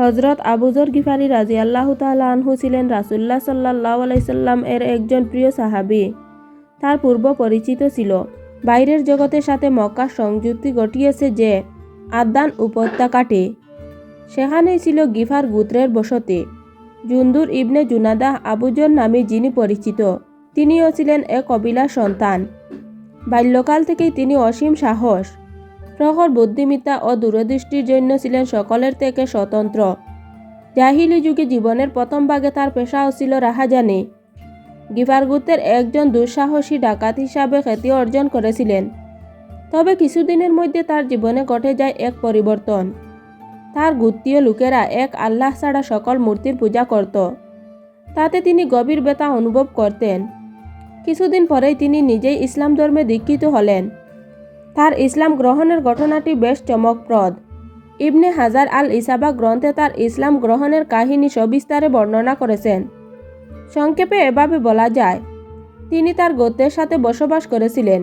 হজরত আবুজর গিফারি রাজি আল্লাহ আনহু ছিলেন রাসুল্লাহ সাল্লাহ আলাইসাল্লাম এর একজন প্রিয় সাহাবি। তার পূর্ব পরিচিত ছিল। বাইরের জগতের সাথে মক্কার সংযুক্তি ঘটিয়েছে যে আদান উপত্যকাটি সেখানেই ছিল গিফার গুত্রের বসতি। জুন্দুর ইবনে জুনাদাহ আবুজর নামে যিনি পরিচিত, তিনিও ছিলেন এক কবিলার সন্তান। বাল্যকাল থেকেই তিনি অসীম সাহস প্রখর বুদ্ধিমিতা ও দূরদৃষ্টির জন্য ছিলেন সকলের থেকে স্বতন্ত্র। জাহিলি যুগে জীবনের প্রথম ভাগে তার পেশাও ছিল রাহাজানি। গিফারগুতের একজন দুঃসাহসী ডাকাত হিসাবে খ্যাতি অর্জন করেছিলেন। তবে কিছুদিনের মধ্যে তার জীবনে ঘটে যায় এক পরিবর্তন। তার গুত্তীয় লোকেরা এক আল্লাহ ছাড়া সকল মূর্তির পূজা করত। তাতে তিনি গভীর ব্যথা অনুভব করতেন। কিছুদিন পরেই তিনি নিজেই ইসলাম ধর্মে দীক্ষিত হলেন। তার ইসলাম গ্রহণের ঘটনাটি বেশ চমকপ্রদ। ইবনে হাজার আল ইসাবা গ্রন্থে তার ইসলাম গ্রহণের কাহিনী সবিস্তারে বর্ণনা করেছেন। সংক্ষেপে এভাবে বলা যায়, তিনি তার গোত্রের সাথে বসবাস করেছিলেন।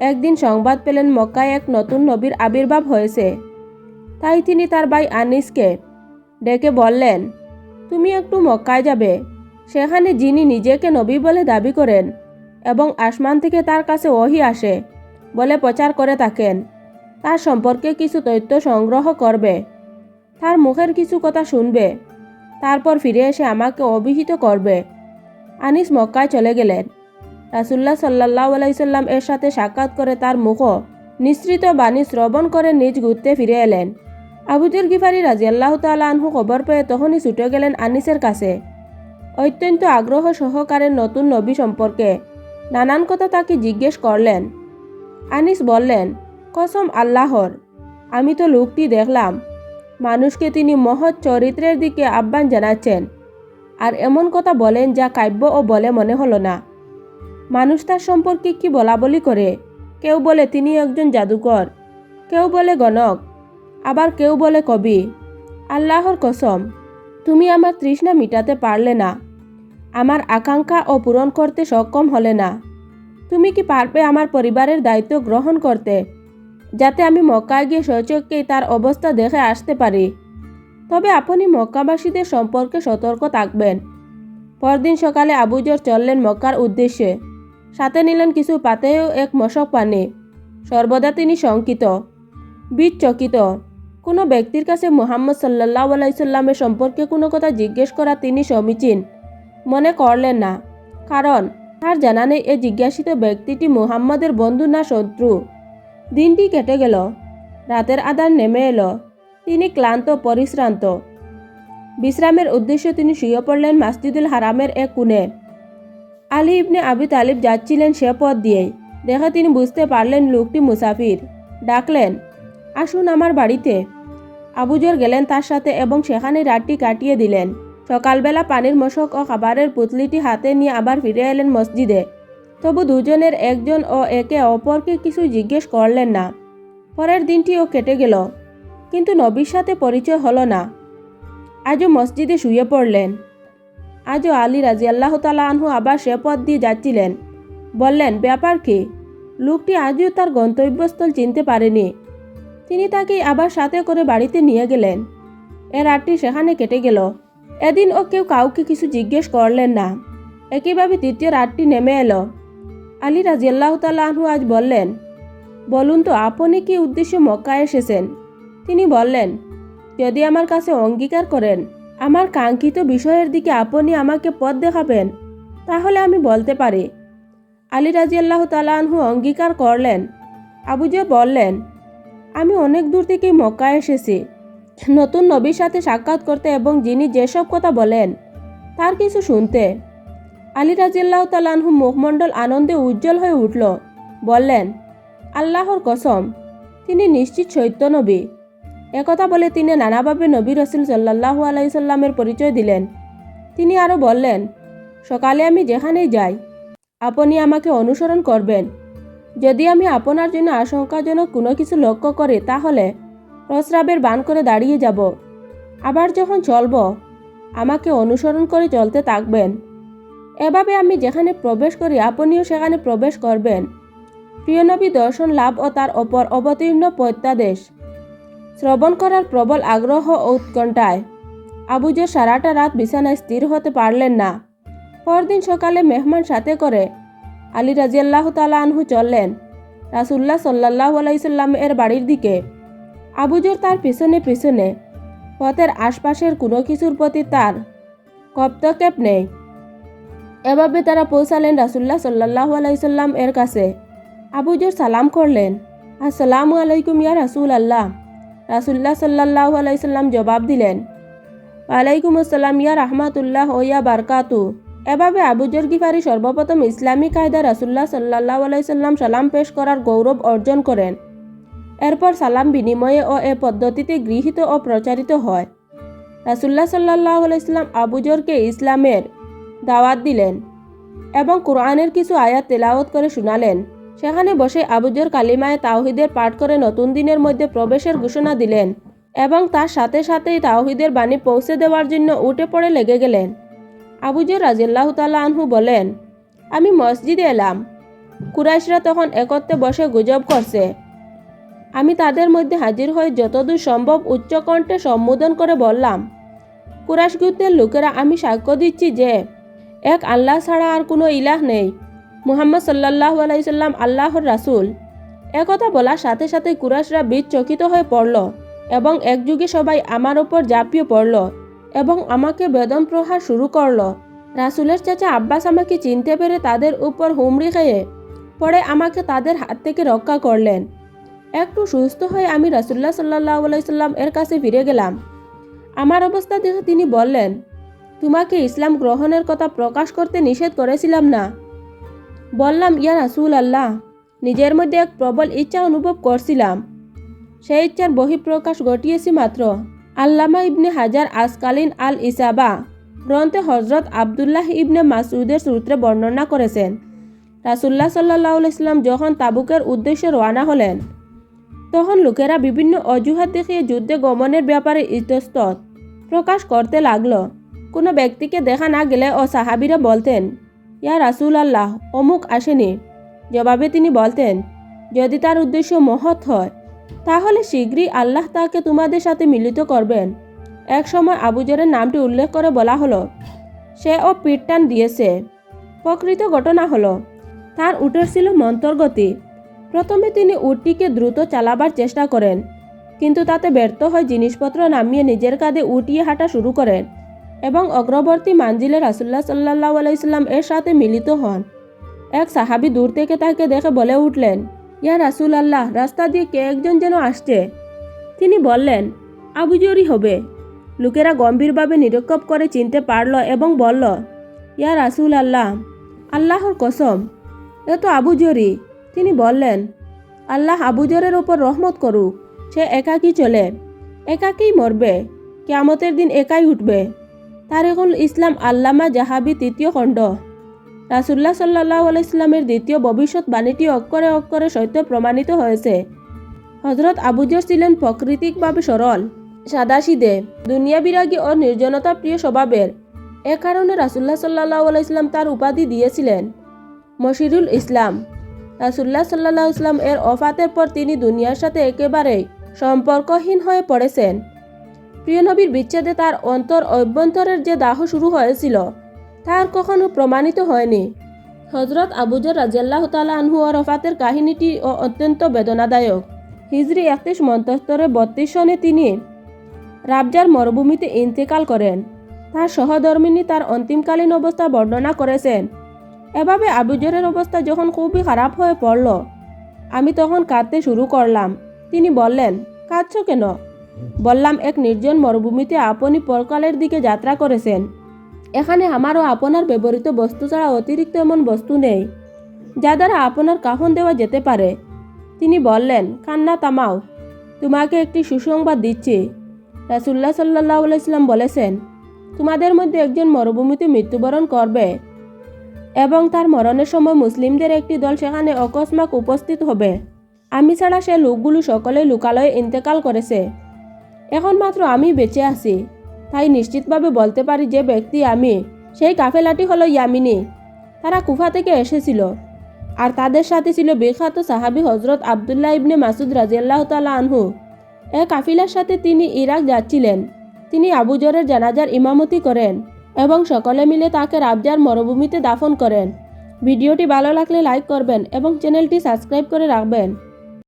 একদিন সংবাদ পেলেন, মক্কায় এক নতুন নবীর আবির্ভাব হয়েছে। তাই তিনি তার ভাই আনিসকে ডেকে বললেন, তুমি একটু মক্কায় যাবে। সেখানে যিনি নিজেকে নবী বলে দাবি করেন এবং আসমান থেকে তার কাছে ওহি আসে বলে প্রচার করে থাকেন। তার সম্পর্কে কিছু তথ্য সংগ্রহ করবে। তার মুখের কিছু কথা শুনবে। তারপর ফিরে এসে আমাকে অভিহিত করবে। আনিস মক্কায় চলে গেলেন। রাসুল্লাহ সাল্লাহ আলাইসাল্লাম এর সাথে সাক্ষাৎ করে তার মুখ নিঃসৃত বাণী শ্রবণ করে নিজ ঘুরতে ফিরে এলেন। আবুজুর গিফারি রাজিয়াল্লাহ তালা আনহু খবর পেয়ে তখনই ছুটে গেলেন আনিসের কাছে। অত্যন্ত আগ্রহ সহকারে নতুন নবী সম্পর্কে নানান কথা তাকে জিজ্ঞেস করলেন। আনিস বললেন, কসম আল্লাহর, আমি তো লোকটি দেখলাম। মানুষকে তিনি মহৎ চরিত্রের দিকে আহ্বান জানাচ্ছেন। আর এমন কথা বলেন যা কাব্য ও বলে মনে হলো না। মানুষ তার সম্পর্কে কি বলা বলি করে? কেউ বলে তিনি একজন জাদুকর, কেউ বলে গণক, আবার কেউ বলে কবি। আল্লাহর কসম, তুমি আমার তৃষ্ণা মিটাতে পারলে না। আমার আকাঙ্ক্ষা ও পূরণ করতে সক্ষম হলে না। তুমি কি পারবে আমার পরিবারের দায়িত্ব গ্রহণ করতে, যাতে আমি মক্কায় গিয়ে সচককেই তার অবস্থা দেখে আসতে পারি? তবে আপনি মক্কাবাসীদের সম্পর্কে সতর্ক থাকবেন। পরদিন সকালে আবুজর চললেন মক্কার উদ্দেশ্যে। সাথে নিলেন কিছু পাতেও এক মশক পানি। সর্বদা তিনি শঙ্কিত বীজ চকিত কোনো ব্যক্তির কাছে মোহাম্মদ সাল্লাহ আলাইসাল্লামের সম্পর্কে কোনো কথা জিজ্ঞেস করা তিনি সমীচীন। মনে করলেন না, কারণ তার জানা নেই, এ জিজ্ঞাসিত ব্যক্তিটি মুহাম্মদের বন্ধু না শত্রু? দিনটি কেটে গেল। রাতের আধার নেমে এলো। তিনি ক্লান্ত, পরিশ্রান্ত। বিশ্রামের উদ্দেশ্যে তিনি শুয়ে পড়লেন মাসজিদুল হারামের এক কোণে। আলী ইবনে আবি তালিব যাচ্ছিলেন সে পথ দিয়েই। দেখে তিনি বুঝতে পারলেন লোকটি মুসাফির। ডাকলেন, আসুন আমার বাড়িতে। আবুজর গেলেন তার সাথে এবং সেখানে রাতটি কাটিয়ে দিলেন। সকালবেলা পানির মশক ও খাবারের পুতলিটি হাতে নিয়ে আবার ফিরে এলেন মসজিদে। তবু দুজনের একজন ও একে অপরকে কিছু জিজ্ঞেস করলেন না। পরের দিনটিও কেটে গেল। কিন্তু নবীর সাথে পরিচয় হলো না। আজও মসজিদে শুয়ে পড়লেন। আজও আলী রাজি আল্লাহ তালা আনহু আবার সে পথ দিয়ে যাচ্ছিলেন। বললেন, ব্যাপার কি? লোকটি আজও তার গন্তব্যস্থল চিনতে পারেনি। তিনি তাকে আবার সাথে করে বাড়িতে নিয়ে গেলেন। এ রাতটি সেখানে কেটে গেল। এদিন ও কেউ কাউকে কিছু জিজ্ঞেস করলেন না। একইভাবে তৃতীয় রাতটি নেমে এলো। আলী রাজিয়াল্লাহ তাল্লাহু আজ বললেন, বলুন তো, আপনি কি উদ্দেশ্যে মক্কা এসেছেন? তিনি বললেন, যদি আমার কাছে অঙ্গীকার করেন, আমার কাঙ্ক্ষিত বিষয়ের দিকে আপনি আমাকে পথ দেখাবেন, তাহলে আমি বলতে পারি। আলী রাজিয়াল্লাহ তালাহু অঙ্গীকার করলেন। আবুজে বললেন, আমি অনেক দূর থেকে মক্কা এসেছি। নতুন নবীর সাথে সাক্ষাৎ করতে এবং যিনি যেসব কথা বলেন, তার কিছু শুনতে। আলী রাজিয়াল্লাহ তালাহু মুখমণ্ডল আনন্দে উজ্জ্বল হয়ে উঠল। বললেন, আল্লাহর কসম, তিনি নিশ্চিত সৈত্য নবী। একথা বলে তিনি নানাভাবে নবী রসুল সাল্লাহু আলাইসাল্লামের পরিচয় দিলেন। তিনি আরও বললেন, সকালে আমি যেখানেই যাই, আপনি আমাকে অনুসরণ করবেন। যদি আমি আপনার জন্য আশঙ্কাজনক কোনো কিছু লক্ষ্য করি, তাহলে প্রস্রাবের বান করে দাঁড়িয়ে যাব। আবার যখন চলব, আমাকে অনুসরণ করে চলতে থাকবেন। এভাবে আমি যেখানে প্রবেশ করি, আপনিও সেখানে প্রবেশ করবেন। প্রিয়নবী দর্শন লাভ ও তার অপর অবতীর্ণ প্রত্যাদেশ। শ্রবণ করার প্রবল আগ্রহ ও উৎকণ্ঠায়। আবুজর সারাটা রাত বিছানায় স্থির হতে পারলেন না। পরদিন সকালে মেহমান সাথে করে আলী রাজিয়াল্লাহ তালা আনহু চললেন। রাসুল্লাহ সাল্লাহ আলাইসাল্লাম এর বাড়ির দিকে। আবুজর তার পিছনে পিছনে, পথের আশপাশের কোনো কিছুর প্রতি তার কপ্তক্ষেপ নেই। এভাবে তারা পৌঁছালেন রাসুল্লাহ সাল্লাহ আলাইসাল্লাম এর কাছে। আবুজর সালাম করলেন, আসসালামু আলাইকুম ইয়া রাসুল আল্লাহ রাসুল্লাহ সাল্লাহ আলাইসাল্লাম জবাব দিলেন, ওয়ালাইকুম আসসালাম ইয়া রহমাতুল্লাহ ও ইয়া বারকাতু। এভাবে আবুজর গিফারি সর্বপ্রথম ইসলামী কায়দা রাসুল্লাহ সাল্লাহ আলাইসাল্লাম সালাম পেশ করার গৌরব অর্জন করেন। এরপর সালাম বিনিময়ে ও এ পদ্ধতিতে গৃহীত ও প্রচারিত হয়। রাসুল্লাহ সাল্লাহ ইসলাম আবুজরকে ইসলামের দাওয়াত দিলেন এবং কোরআনের কিছু আয়াত তেলাওয়াত করে শুনালেন। সেখানে বসে আবুজর কালিমায় তাওহিদের পাঠ করে নতুন দিনের মধ্যে প্রবেশের ঘোষণা দিলেন এবং তার সাথে সাথেই তাওহিদের বাণী পৌঁছে দেওয়ার জন্য উঠে পড়ে লেগে গেলেন। আবুজর রাজিল্লাহ তাল্লা আনহু বলেন, আমি মসজিদে এলাম। কুরাইশরা তখন একত্রে বসে গুজব করছে। আমি তাদের মধ্যে হাজির হয়ে যতদূর সম্ভব উচ্চকণ্ঠে সম্বোধন করে বললাম, কুরাইশ গুত্রের লোকেরা আমি সাক্ষ্য দিচ্ছি যে, এক আল্লাহ ছাড়া আর কোনো ইলাহ নেই। মুহাম্মদ সাল্লাহ আলাইসাল্লাম আল্লাহর রাসুল। একথা বলার সাথে সাথে কুরাশরা বীজ চকিত হয়ে পড়ল এবং একযুগে সবাই আমার ওপর ঝাঁপিয়ে পড়ল এবং আমাকে বেদম প্রহার শুরু করল। রাসুলের চাচা আব্বাস আমাকে চিনতে পেরে তাদের উপর হুমড়ি খেয়ে পরে আমাকে তাদের হাত থেকে রক্ষা করলেন। একটু সুস্থ হয়ে আমি রাসুল্লাহ সাল্লাহ আলাইসাল্লাম এর কাছে ফিরে গেলাম। আমার অবস্থা দেখে তিনি বললেন, তোমাকে ইসলাম গ্রহণের কথা প্রকাশ করতে নিষেধ করেছিলাম না। বললাম, ইয়া রাসুল আল্লাহ নিজের মধ্যে এক প্রবল ইচ্ছা অনুভব করছিলাম। সেই ইচ্ছার বহিঃপ্রকাশ ঘটিয়েছি মাত্র। আল্লামা ইবনে হাজার আসকালিন আল ইসাবা গ্রন্থে হজরত আবদুল্লাহ ইবনে মাসুদের সূত্রে বর্ণনা করেছেন রাসুল্লাহ সাল্লাহ ইসলাম যখন তাবুকের উদ্দেশ্যে রওনা হলেন তখন লোকেরা বিভিন্ন অজুহাত দেখিয়ে যুদ্ধে গমনের ব্যাপারে ইতস্তত প্রকাশ করতে লাগল। কোনো ব্যক্তিকে দেখা না গেলে ও সাহাবিরা বলতেন, ইয়া রাসুল আল্লাহ অমুক আসেনি। জবাবে তিনি বলতেন, যদি তার উদ্দেশ্য মহৎ হয়, তাহলে শীঘ্রই আল্লাহ তাকে তোমাদের সাথে মিলিত করবেন। এক সময় আবুজরের নামটি উল্লেখ করে বলা হলো, সে ও পিটটান দিয়েছে। প্রকৃত ঘটনা হলো, তার উটের ছিল মন্তর্গতি। প্রথমে তিনি উটটিকে দ্রুত চালাবার চেষ্টা করেন, কিন্তু তাতে ব্যর্থ হয়ে জিনিসপত্র নামিয়ে নিজের কাঁধে উটিয়ে হাঁটা শুরু করেন এবং অগ্রবর্তী মানজিলে রাসুল্লাহ সাল্লাহ আলাইসাল্লাম এর সাথে মিলিত হন। এক সাহাবি দূর থেকে তাকে দেখে বলে উঠলেন, ইয়া রাসুল আল্লাহ রাস্তা দিয়ে কে একজন যেন আসছে? তিনি বললেন আবুজরি হবে। লোকেরা গম্ভীরভাবে নিরক্ষেপ করে চিনতে পারল এবং বলল, ইয়া রাসুল আল্লাহ আল্লাহর কসম, এ তো আবুজরি তিনি বললেন, আল্লাহ আবুজরের ওপর রহমত করুক, সে একাকী চলে, একাকেই মরবে, কেয়ামতের দিন একাই উঠবে। তারিকুল ইসলাম আল্লামা জাহাবি তৃতীয় খণ্ড। রাসুল্লাহ সাল্লাহ আলাইসলামের দ্বিতীয় ভবিষ্যৎ বাণীটি অক্ষরে অক্ষরে সত্য প্রমাণিত হয়েছে। হজরত আবুজর ছিলেন প্রাকৃতিকভাবে সরল, সাদাসিদে দুনিয়া বিরাগী ও নির্জনতা প্রিয় স্বভাবের। এ কারণে রাসুল্লাহ সাল্লাহ আলাইসলাম তার উপাধি দিয়েছিলেন। মশিরুল ইসলাম রাসুল্লাহ সাল্লাহ ইসলাম এর অফাতের পর তিনি দুনিয়ার সাথে একেবারেই সম্পর্কহীন হয়ে পড়েছেন। প্রিয় নবীর বিচ্ছেদে তার অন্তর অভ্যন্তরের যে দাহ শুরু হয়েছিল, তার কখনো প্রমাণিত হয়নি। হজরত আবুজর রাজিয়াল্লাহ তালা আনহু ও রফাতের কাহিনীটি ও অত্যন্ত বেদনাদায়ক। হিজরি একত্রিশ মন্তস্তরে বত্রিশ সনে তিনি রাবজার মরুভূমিতে ইন্তেকাল করেন। তার সহধর্মিনী তার অন্তিমকালীন অবস্থা বর্ণনা করেছেন। এভাবে আবুজরের অবস্থা যখন খুবই খারাপ হয়ে পড়ল, আমি তখন কাঁদতে শুরু করলাম। তিনি বললেন, কাঁদছ কেন? বললাম, এক নির্জন মরুভূমিতে আপনি পরকালের দিকে যাত্রা করেছেন। এখানে আমারও আপনার ব্যবহৃত বস্তু ছাড়া অতিরিক্ত এমন বস্তু নেই, যা দ্বারা আপনার কাফন দেওয়া যেতে পারে। তিনি বললেন, কান্না তামাও তোমাকে একটি সুসংবাদ দিচ্ছি। রাসুল্লাহ সাল্লাহ আলাইসলাম বলেছেন, তোমাদের মধ্যে একজন মরুভূমিতে মৃত্যুবরণ করবে এবং তার মরণের সময় মুসলিমদের একটি দল সেখানে অকস্মাক উপস্থিত হবে। আমি ছাড়া সে লোকগুলো সকলে লোকালয়ে ইন্তেকাল করেছে। এখন মাত্র আমি বেঁচে আছি। তাই নিশ্চিতভাবে বলতে পারি যে ব্যক্তি আমি, সেই কাফেলাটি হলো ইয়ামিনী। তারা কুফা থেকে এসেছিল। আর তাদের সাথে ছিল বিখ্যাত সাহাবি হজরত আবদুল্লাহ ইবনে মাসুদ রাজিয়াল্লাহ তালা আনহু। এ কাফিলার সাথে তিনি ইরাক যাচ্ছিলেন। তিনি আবুজরের জানাজার ইমামতি করেন। এবং সকলে মিলে তাকে রাবজার মরুভূমিতে দাফন করেন। ভিডিওটি ভালো লাগলে লাইক করবেন এবং চ্যানেলটি সাবস্ক্রাইব করে রাখবেন।